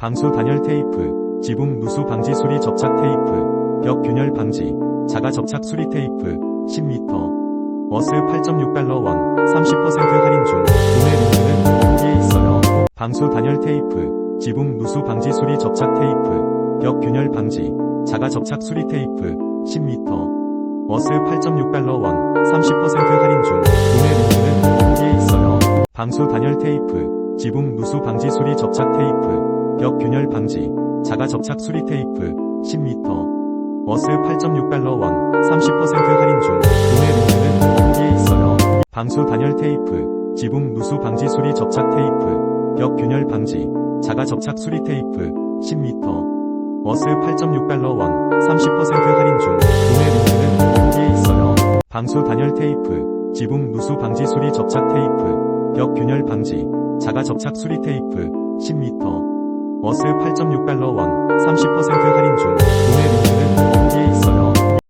방수 단열 테이프, 지붕 누수 방지 수리 접착 테이프, 벽 균열 방지, 자가 접착 수리 테이프, 10m. 워스 8.6달러 원, 30% 할인 중, 구매 링크는 여기에 있어요. 방수 단열 테이프, 지붕 누수 방지 수리 접착 테이프, 벽 균열 방지, 자가 접착 수리 테이프, 10m. 워스 8.6달러 원, 30% 할인 중, 구매 링크는 여기에 있어요. 방수 단열 테이프, 지붕 누수 방지 수리 접착 테이프, 벽 균열 방지, 자가 접착 수리 테이프, 10m. 워스 8.6달러 원, 30% 할인 중, 구매 링크는 여기에 있어요. 방수 단열 테이프, 지붕 누수 방지 수리 접착 테이프, 벽 균열 방지, 자가 접착 수리 테이프, 10m. 워스 8.6달러 원, 30% 할인 중, 구매 링크는 여기에 있어요. 방수 단열 테이프, 지붕 누수 방지 수리 접착 테이프, 벽 균열 방지, 자가 접착 수리 테이프, 10m. 워스 8.6달러 원, 30% 할인